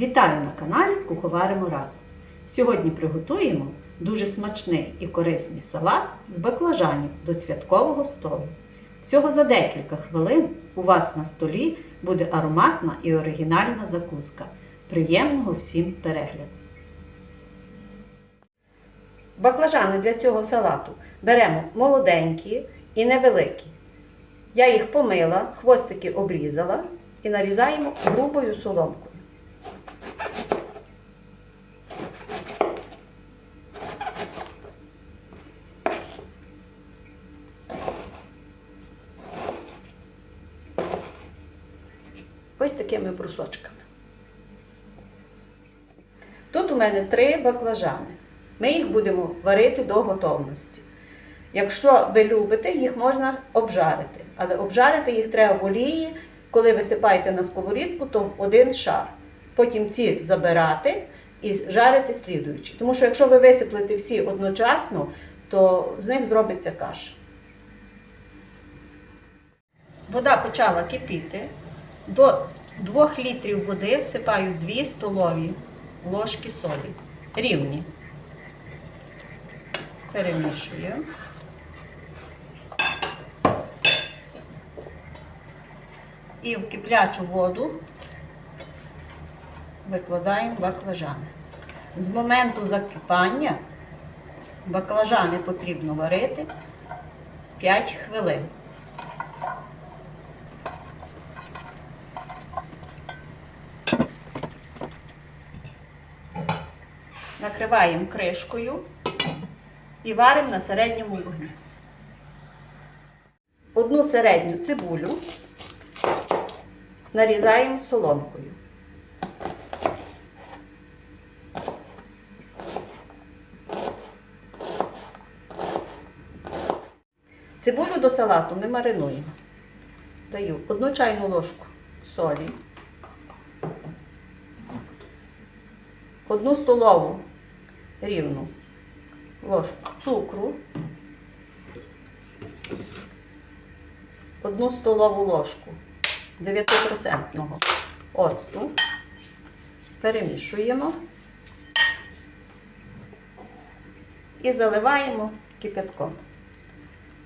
Вітаю на каналі Куховаримо разом. Сьогодні приготуємо дуже смачний і корисний салат з баклажанів до святкового столу. Всього за декілька хвилин у вас на столі буде ароматна і оригінальна закуска. Приємного всім перегляду! Баклажани для цього салату беремо молоденькі і невеликі. Я їх помила, хвостики обрізала і нарізаємо грубою соломкою. Ось такими брусочками. Тут у мене три баклажани. Ми їх будемо варити до готовності. Якщо ви любите, їх можна обжарити. Але обжарити їх треба в олії, коли висипаєте на сковорідку, то в один шар. Потім ці забирати і жарити слідуючи. Тому що якщо ви висиплете всі одночасно, то з них зробиться каша. Вода почала кипіти. До 2 літрів води всипаю 2 столові ложки солі. Рівні. Перемішую. І в киплячу воду викладаємо баклажани. З моменту закипання баклажани потрібно варити 5 хвилин. Накриваємо кришкою і варимо на середньому вогні. Одну середню цибулю нарізаємо соломкою. Цибулю до салату ми маринуємо. Даю одну чайну ложку солі, одну столову рівну ложку цукру, одну столову ложку 9% оцту, перемішуємо і заливаємо кипятком.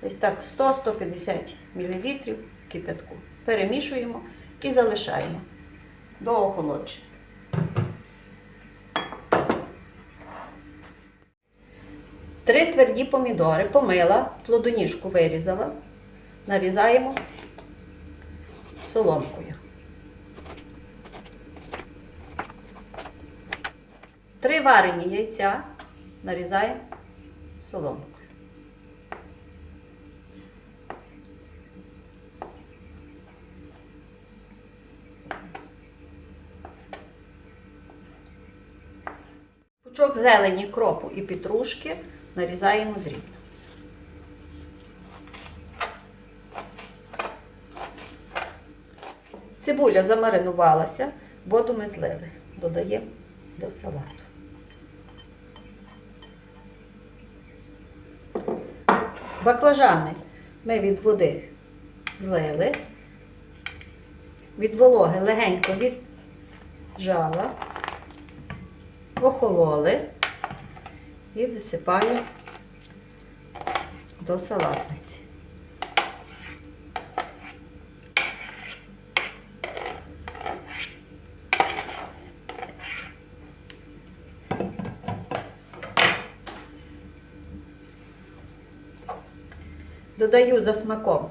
Ось так 100-150 мл кипятку. Перемішуємо і залишаємо до охолодження. Три тверді помідори помила, плодоніжку вирізала, нарізаємо соломкою. Три варені яйця нарізаємо соломкою. Пучок зелені, кропу і петрушки нарізаємо дрібно. Цибуля замаринувалася, воду ми злили. Додаємо до салату. Баклажани ми від води злили, від вологи легенько віджала, охололи і висипаю до салатниці. Додаю за смаком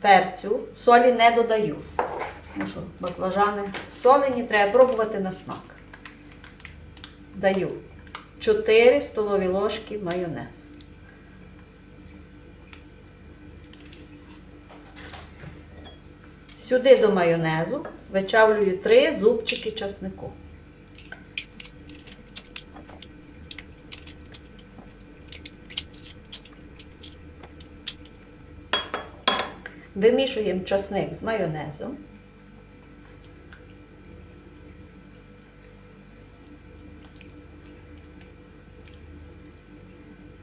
перцю, солі не додаю. Тому що баклажани солені треба пробувати на смак. Даю 4 столові ложки майонезу. Сюди до майонезу вичавлюю 3 зубчики часнику. Вимішуємо часник з майонезом.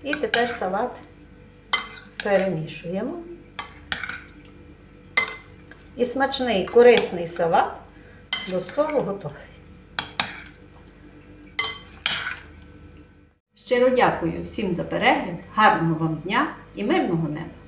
І тепер салат перемішуємо. І смачний корисний салат до столу готовий. Щиро дякую всім за перегляд, гарного вам дня і мирного неба!